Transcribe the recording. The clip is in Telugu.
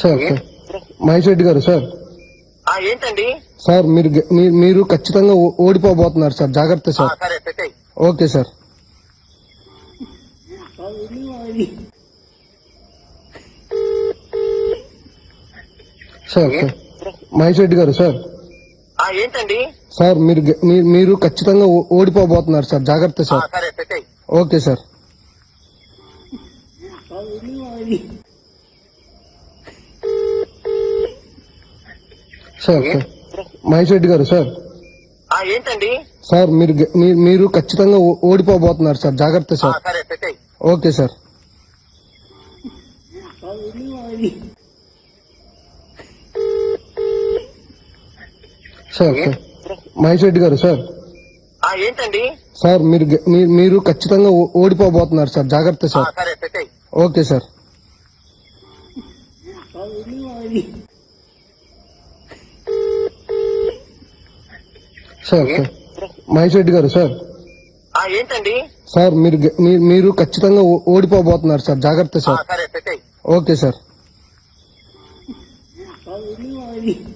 సార్ మహేష్ రెడ్డి గారు సార్. ఏంటండి? సార్ మీరు మీరు ఖచ్చితంగా ఓడిపోబోతున్నారు సార్. జాగ్రత్త sir. Okay sir. Sir sir. Mahesh Reddy గారు సార్. ఏంటండి? సార్ మీరు మీరు ఖచ్చితంగా ఓడిపోబోతున్నారు సార్. జాగ్రత్త sir. Okay sir. Sir Mahesh Reddy గారు సార్. ఏంటండి? సార్ మీరు మీరు ఖచ్చితంగా ఓడిపోబోతున్నారు సార్. జాగ్రత్త sir. Okay sir. Sir sir. Mahesh Reddy గారు సార్. ఏంటండి? సార్ మీరు మీరు ఖచ్చితంగా ఓడిపోబోతున్నారు సార్. జాగ్రత్త sir. Okay sir. Sir Mahesh Reddy గారు సార్. ఏంటండి? సార్ మీరు మీరు ఖచ్చితంగా ఓడిపోబోతున్నారు సార్. జాగ్రత్త సార్. Okay sir.